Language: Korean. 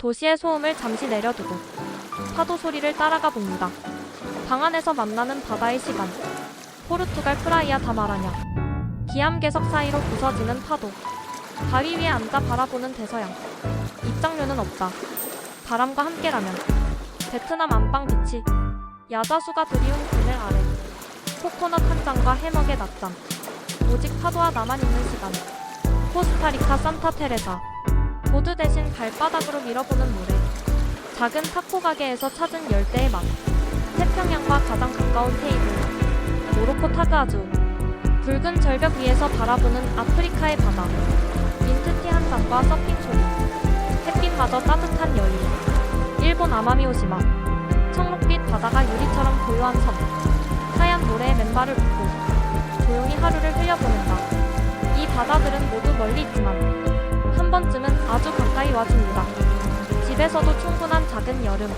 도시의 소음을 잠시 내려두고 파도 소리를 따라가 봅니다. 방 안에서 만나는 바다의 시간. 포르투갈 프라이아 다마라냐. 기암괴석 사이로 부서지는 파도. 바위 위에 앉아 바라보는 대서양. 입장료는 없다. 바람과 함께라면. 베트남 안방 비치. 야자수가 드리운 그늘 아래. 코코넛 한 잔과 해먹의 낮잠. 오직 파도와 나만 있는 시간. 코스타리카 산타 테레사. 보드 대신 발바닥으로 밀어보는 모래. 작은 타코 가게에서 찾은 열대의 맛. 태평양과 가장 가까운 테이블. 모로코 타그아주. 붉은 절벽 위에서 바라보는 아프리카의 바다. 민트티 한 잔과 서핑 소리. 햇빛마저 따뜻한 여유. 일본 아마미 오시마. 청록빛 바다가 유리처럼 고요한 섬. 하얀 모래에 맨발을 붓고 조용히 하루를 흘려보낸다. 이 바다들은 모두 멀리 있지만 한 번쯤은 아주 가까이 와줍니다. 집에서도 충분한 작은 여름.